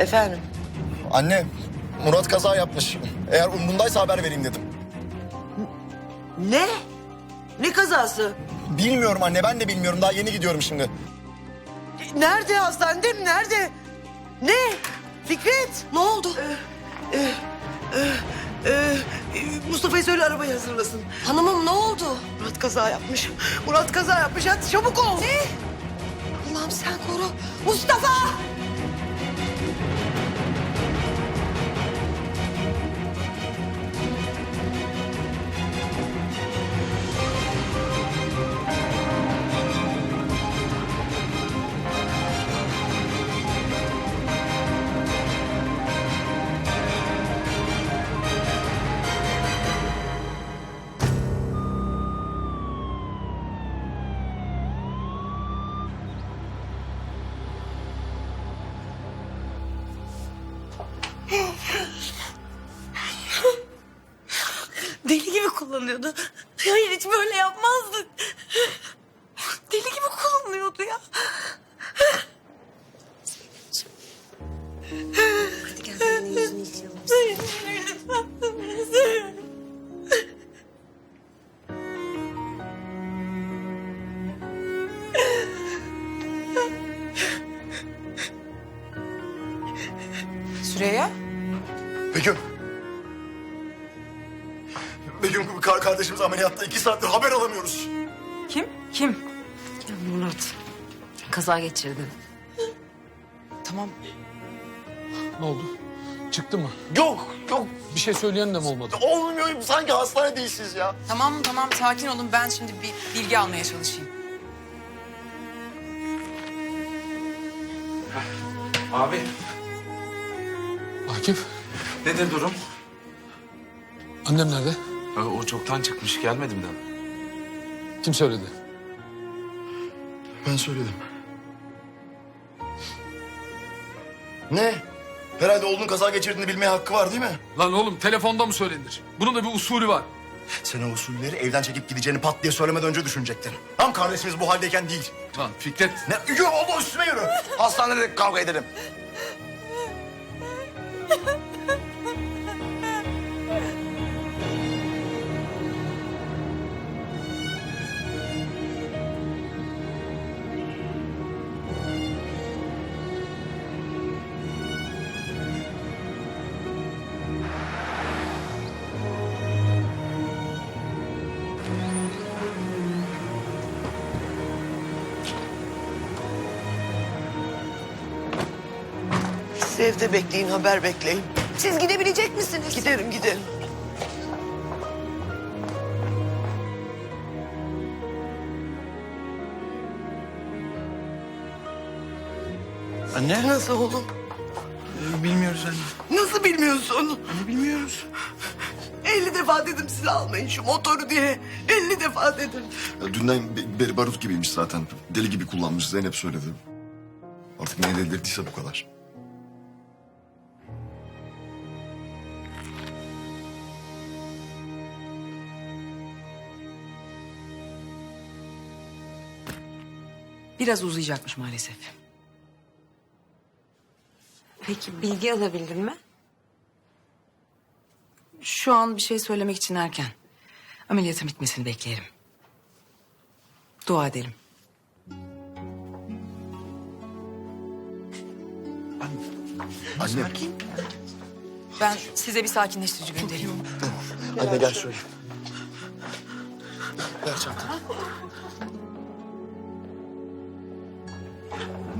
Efendim? Anne, Murat kaza yapmış. Eğer umrundaysa haber vereyim dedim. Ne? Ne kazası? Bilmiyorum anne, ben de bilmiyorum. Daha yeni gidiyorum şimdi. Nerede hastanede mi? Nerede? Ne? Fikret? Ne oldu? Ee, Mustafa'ya söyle arabayı hazırlasın. Hanımım ne oldu? Murat kaza yapmış. Murat kaza yapmış. Hadi çabuk ol. Ne? Allah'ım sen koru. Mustafa! Kullanıyordu. Hayır hiç böyle yapmazdı. Deli gibi kullanıyordu ya. Hadi gel senin yüzünü yıkayalım. Lütfen. Süreyya? Begüm. Kardeşimiz ameliyatta iki saattir haber alamıyoruz. Kim? Kim? Murat. Kaza geçirdi. Tamam. Ne oldu? Çıktı mı? Yok, yok. Bir şey söyleyen de mi olmadı? Olmuyor. Sanki hastane değilsiniz ya. Tamam tamam sakin olun. Ben şimdi bir bilgi almaya çalışayım. Abi Akif, nedir durum? annem nerede? Ha, o çoktan çıkmış gelmedi mi daha? Kim söyledi? Ben söyledim. Ne? Herhalde oğlunun kaza geçirdiğini bilmeye hakkı var değil mi? Lan oğlum telefonda mı söylenir? Bunun da bir usulü var. Sen o usulleri evden çekip gideceğini pat diye söylemeden önce düşünecektin. Tam kardeşimiz bu haldeyken değil. Lan Fikret, Ne? Yürü oldu üstüme yürü. Hastanede kavga edelim. Siz evde bekleyin, haber bekleyin. Siz gidebilecek misiniz? Giderim, giderim. Anne? Nasıl oğlum? Bilmiyoruz anne. Nasıl bilmiyorsun? Anne bilmiyoruz. 50 defa dedim size almayın şu motoru diye. 50 defa dedim. Ya dünden be- beri barut gibiymiş zaten. Deli gibi kullanmış Zeynep söyledi. Artık ne delirttiyse bu kadar. Biraz uzayacakmış maalesef. Peki bilgi alabildin mi? Şu an bir şey söylemek için erken. Ameliyatın bitmesini bekleyelim. Dua edelim. Anne. Ben size bir sakinleştirici göndereyim. Anne gel şöyle. Ver çantanı.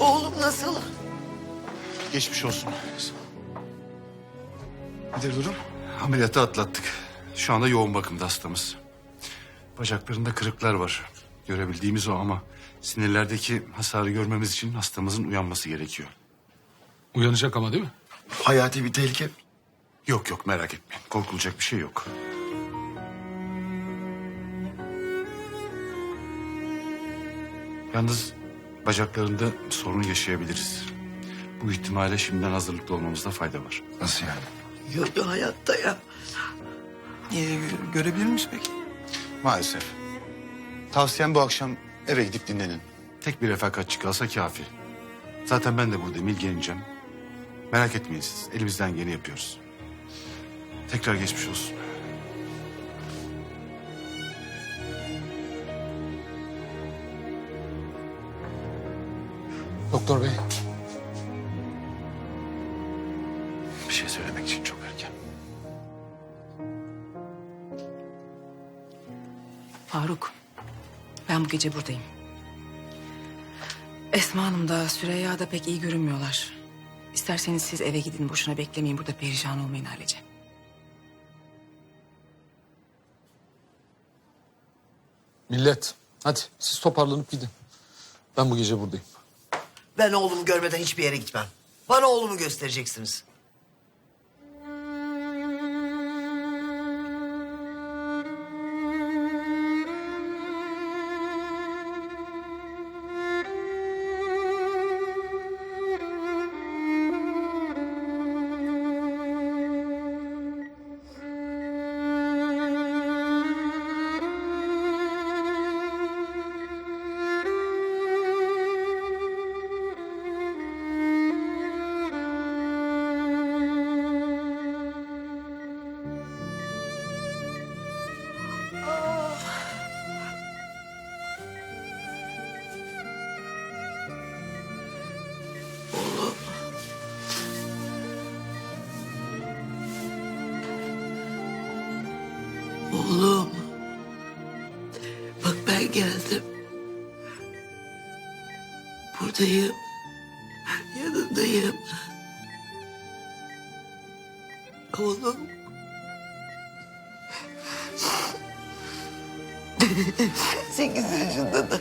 oğlum nasıl? Geçmiş olsun. Nedir durum? Ameliyatı atlattık. Şu anda yoğun bakımda hastamız. Bacaklarında kırıklar var. Görebildiğimiz o ama sinirlerdeki hasarı görmemiz için hastamızın uyanması gerekiyor. Uyanacak ama değil mi? Hayati bir tehlike. Yok yok merak etmeyin. Korkulacak bir şey yok. Yalnız bacaklarında sorun yaşayabiliriz. Bu ihtimale şimdiden hazırlıklı olmamızda fayda var. Nasıl yani? Yok yok hayatta ya. Ee, görebilir miyiz peki? Maalesef. Tavsiyem bu akşam eve gidip dinlenin. Tek bir refakatçi kalsa kafi. Zaten ben de buradayım, ilgileneceğim. Merak etmeyin siz. Elimizden geleni yapıyoruz. Tekrar geçmiş olsun. Doktor bey. Bir şey söylemek için çok erken. Faruk, ben bu gece buradayım. Esma Hanım da Süreyya da pek iyi görünmüyorlar. İsterseniz siz eve gidin, boşuna beklemeyin. Burada perişan olmayın ailece. Millet. Hadi siz toparlanıp gidin. Ben bu gece buradayım. Ben oğlumu görmeden hiçbir yere gitmem. Bana oğlumu göstereceksiniz. Geldim. Buradayım. Yanındayım. Oğlum. Sekiz yaşında da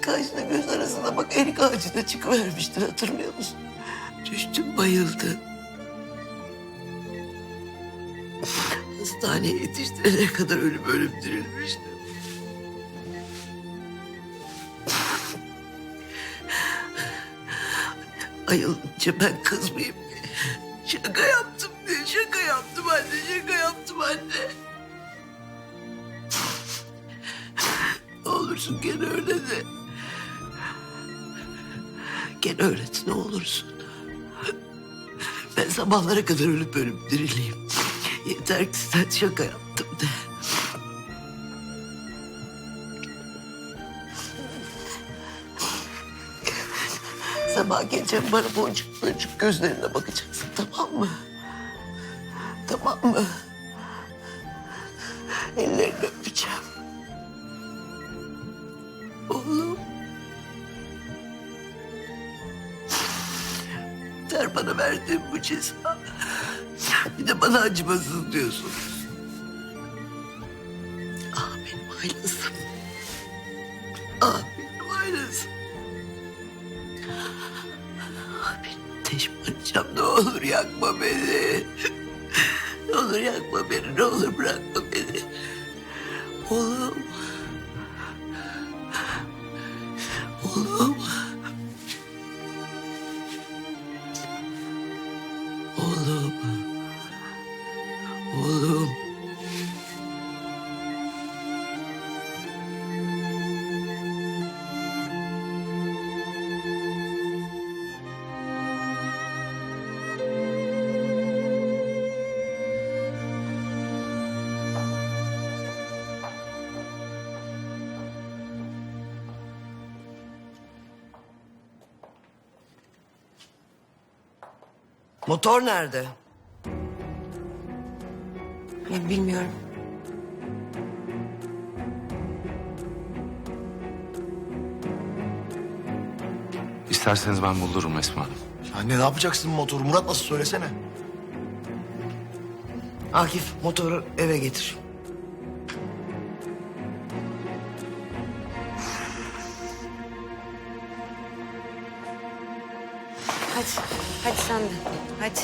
kaşla göz arasında bak erik ağacına çıkıvermiştin hatırlıyor musun? Düştün bayıldın. Hastaneye yetiştirene kadar ölüm ölüm dirilmişti. Ayılınca ben kızmayayım diye. Şaka yaptım diye şaka yaptım anne şaka yaptım anne. Ne olursun gene öyle de. Gene öğret ne olursun. Ben sabahlara kadar ölüp ölüp dirileyim. Yeter ki sen şaka yaptım de. Sabah geleceğim bana boncuk boncuk gözlerine bakacaksın tamam mı? Tamam mı? Ellerini öpeceğim. Oğlum. Ter bana verdiğin bu ceza. Bir de bana acımasız diyorsun. Motor nerede? Ya bilmiyorum. İster İsterseniz ben buldururum Esma Hanım. Anne ne yapacaksın motoru? Murat nasıl söylesene. Akif motoru eve getir. Hadi.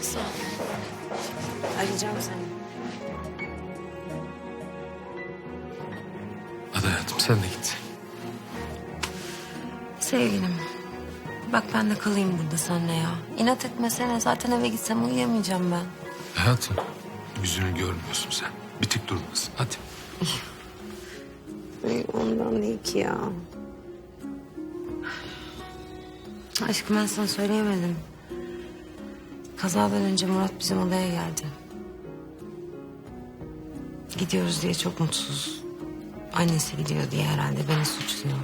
Sağ ol. Arayacağım seni. Hadi hayatım sen de git. Sevgilim, bak ben de kalayım burada seninle ya. İnat etmesene, zaten eve gitsem uyuyamayacağım ben. Hayatım yüzünü görmüyorsun sen. Bir tık durmasın hadi. Ay, ondan değil ki ya. Aşkım ben sana söyleyemedim. Kazadan önce Murat bizim odaya geldi. Gidiyoruz diye çok mutsuz. Annesi gidiyor diye herhalde beni suçluyor.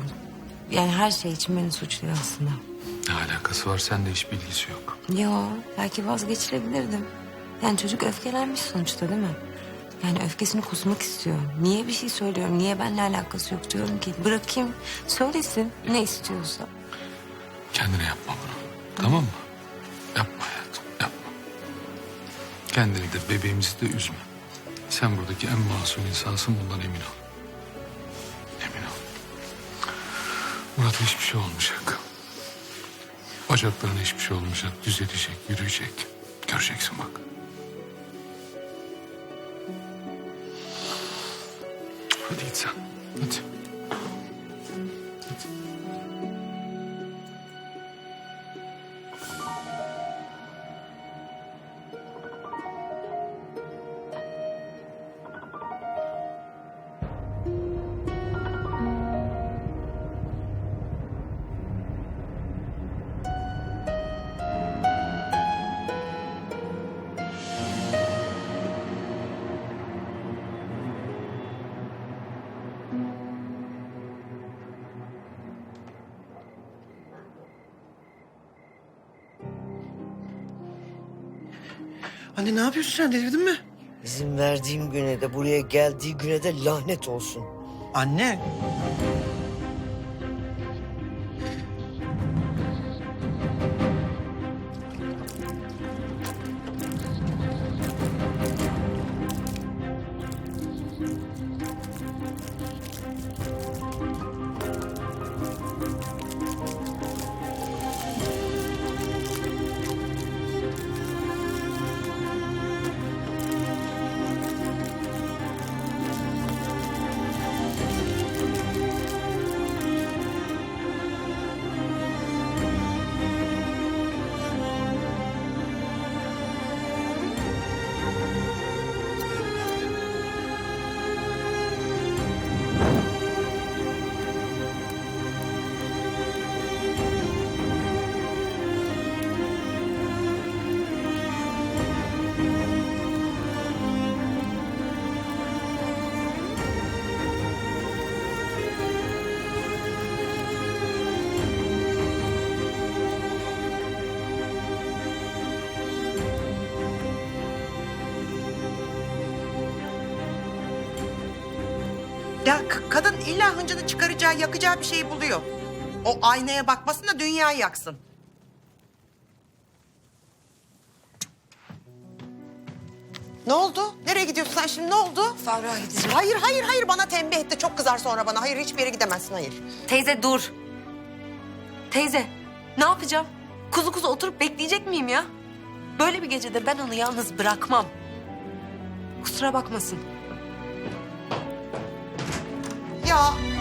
Yani her şey için beni suçluyor aslında. Ne alakası var sende hiç bilgisi yok. Yo belki vazgeçirebilirdim. Yani çocuk öfkelenmiş sonuçta değil mi? Yani öfkesini kusmak istiyor. Niye bir şey söylüyorum? Niye benimle alakası yok diyorum ki? Bırakayım söylesin ne istiyorsa. Kendine yapma bunu. Tamam mı? Yapma. Kendini de bebeğimizi de üzme. Sen buradaki en masum insansın bundan emin ol. Emin ol. Murat'a hiçbir şey olmayacak. Bacaklarına hiçbir şey olmayacak. Düzelecek, yürüyecek. Göreceksin bak. Hadi git sen. Hadi. Anne ne yapıyorsun sen delirdin mi? İzin verdiğim güne de buraya geldiği güne de lanet olsun. Anne. Ya k- kadın illa hıncını çıkaracağı, yakacağı bir şey buluyor. O aynaya bakmasın da dünyayı yaksın. Ne oldu? Nereye gidiyorsun sen şimdi? Ne oldu? Faruk'a gideceğim. Hayır, hayır, hayır. Bana tembih etti. Çok kızar sonra bana. Hayır, hiçbir yere gidemezsin. Hayır. Teyze dur. Teyze ne yapacağım? Kuzu kuzu oturup bekleyecek miyim ya? Böyle bir gecede ben onu yalnız bırakmam. Kusura bakmasın. Ya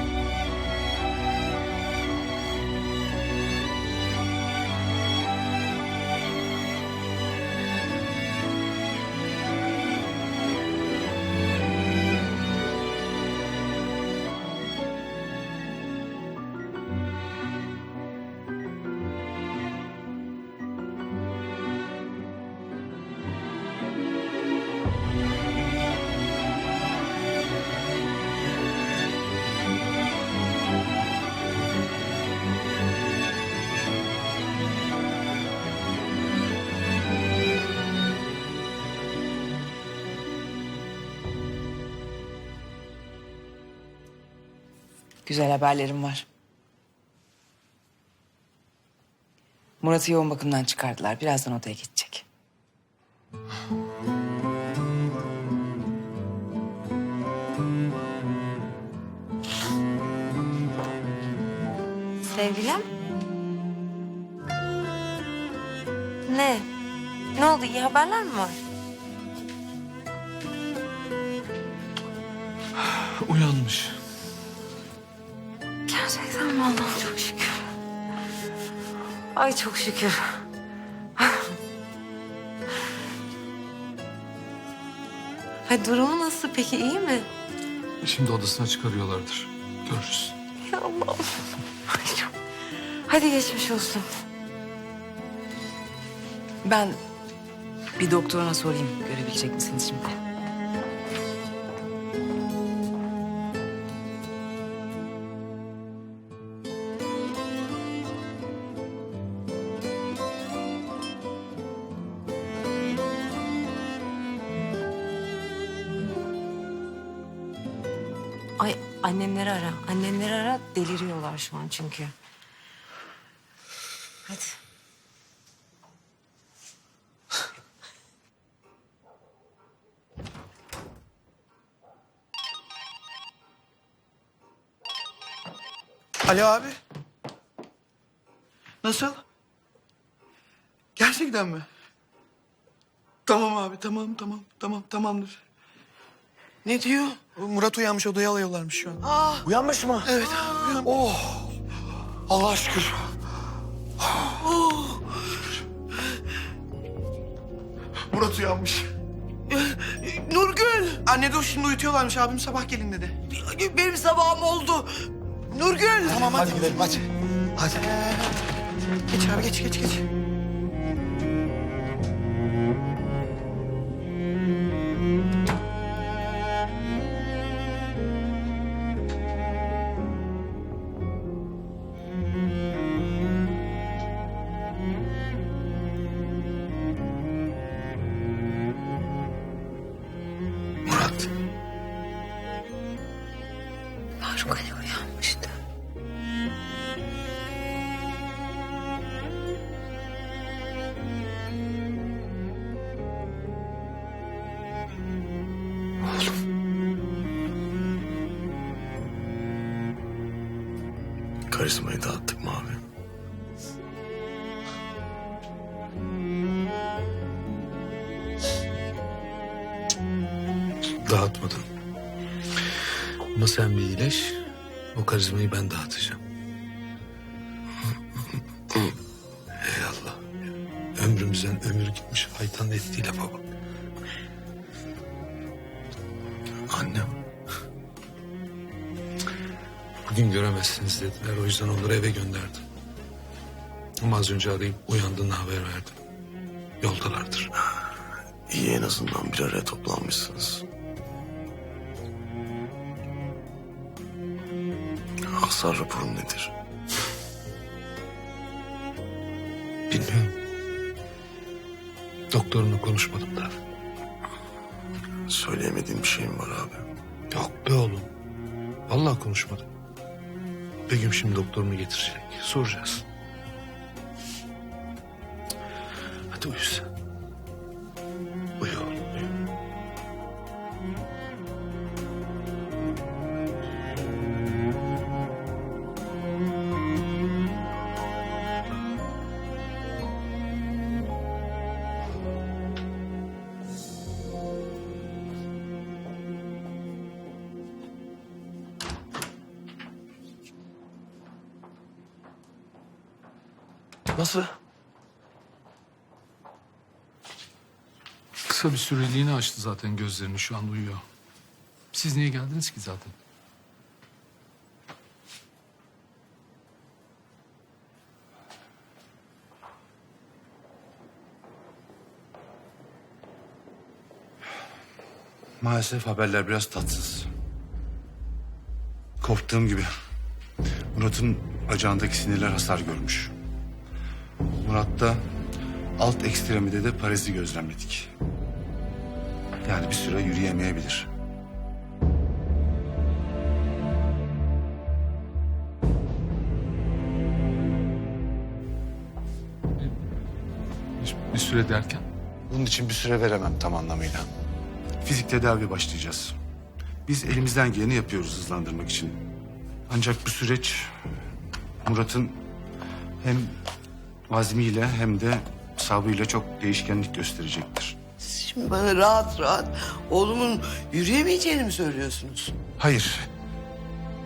Güzel haberlerim var. Murat'ı yoğun bakımdan çıkardılar. Birazdan odaya geçecek. Sevgilim? Ne? Ne oldu? İyi haberler mi var? Ay çok şükür. Ay durumu nasıl peki iyi mi? Şimdi odasına çıkarıyorlardır. Görürüz. Ya Allah'ım. Ay çok... Hadi geçmiş olsun. Ben bir doktoruna sorayım görebilecek misiniz şimdi? Ay annenleri ara. Annenleri ara deliriyorlar şu an çünkü. Hadi. Alo abi. Nasıl? Gerçekten mi? Tamam abi tamam tamam tamam tamamdır. Ne diyor? Murat uyanmış odaya alıyorlarmış şu an. Uyanmış mı? Evet abi uyan. Oh. Allah şükür. Murat uyanmış. Nurgül. Anne dur şimdi uyutuyorlarmış abim sabah gelin dedi. Benim sabahım oldu. Nurgül. Tamam hadi. Hadi gidelim hadi. Hadi. Geç abi geç geç geç. Faruk Ali uyanmıştı. Karizmayı dağıttık mı Ama sen bir iyileş. O karizmayı ben dağıtacağım. Ey Allah. Ömrümüzden ömür gitmiş haytan ettiği lafa bak. Annem. Bugün göremezsiniz dediler. O yüzden onları eve gönderdim. Ama az önce arayıp uyandığını haber verdim. Yoldalardır. İyi en azından bir araya toplanmışsınız. Hasar raporu nedir? Bilmiyorum. Doktorumla konuşmadım da. Söyleyemediğim bir şey mi var abi? Yok be oğlum. Vallahi konuşmadım. Begüm şimdi doktorunu getirecek. Soracağız. Hadi uyu bir süreliğine açtı zaten gözlerini şu an uyuyor. Siz niye geldiniz ki zaten? Maalesef haberler biraz tatsız. Korktuğum gibi. Murat'ın bacağındaki sinirler hasar görmüş. Murat'ta alt ekstremide de parezi gözlemledik. Yani bir süre yürüyemeyebilir. süre derken? Bunun için bir süre veremem tam anlamıyla. Fizik tedavi başlayacağız. Biz elimizden geleni yapıyoruz hızlandırmak için. Ancak bu süreç Murat'ın hem azmiyle hem de sabrıyla çok değişkenlik gösterecektir. Şimdi bana rahat rahat oğlumun yürüyemeyeceğini mi söylüyorsunuz? Hayır.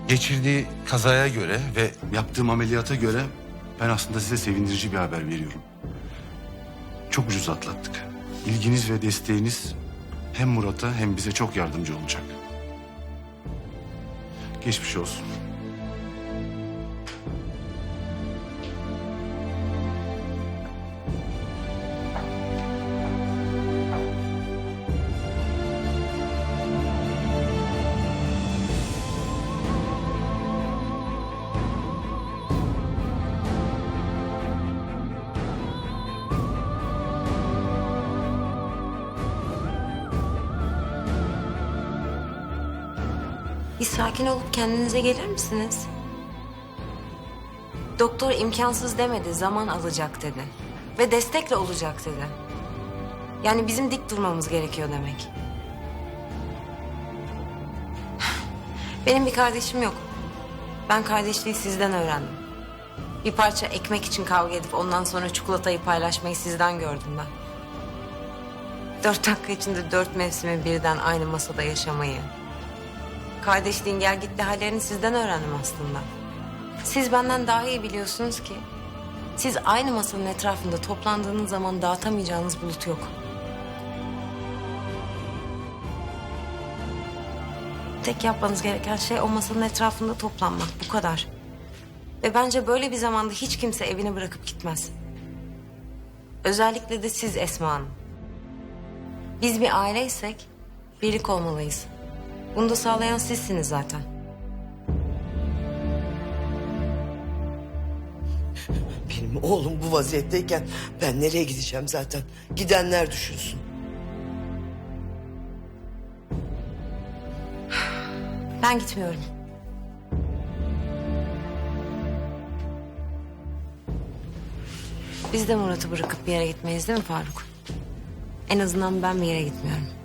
Geçirdiği kazaya göre ve yaptığım ameliyata göre ben aslında size sevindirici bir haber veriyorum. Çok ucuz atlattık. İlginiz ve desteğiniz hem Murat'a hem bize çok yardımcı olacak. Geçmiş olsun. Sakin olup kendinize gelir misiniz? Doktor imkansız demedi, zaman alacak dedi. Ve destekle olacak dedi. Yani bizim dik durmamız gerekiyor demek. Benim bir kardeşim yok. Ben kardeşliği sizden öğrendim. Bir parça ekmek için kavga edip ondan sonra çikolatayı paylaşmayı sizden gördüm ben. Dört dakika içinde dört mevsimi birden aynı masada yaşamayı. Kardeşliğin gel gitti hallerini sizden öğrendim aslında. Siz benden daha iyi biliyorsunuz ki... ...siz aynı masanın etrafında toplandığınız zaman dağıtamayacağınız bulut yok. Tek yapmanız gereken şey o masanın etrafında toplanmak. Bu kadar. Ve bence böyle bir zamanda hiç kimse evini bırakıp gitmez. Özellikle de siz Esma Hanım. Biz bir aileysek birlik olmalıyız. Bunu da sağlayan sizsiniz zaten. Benim oğlum bu vaziyetteyken ben nereye gideceğim zaten? Gidenler düşünsün. Ben gitmiyorum. Biz de Murat'ı bırakıp bir yere gitmeyiz değil mi Faruk? En azından ben bir yere gitmiyorum.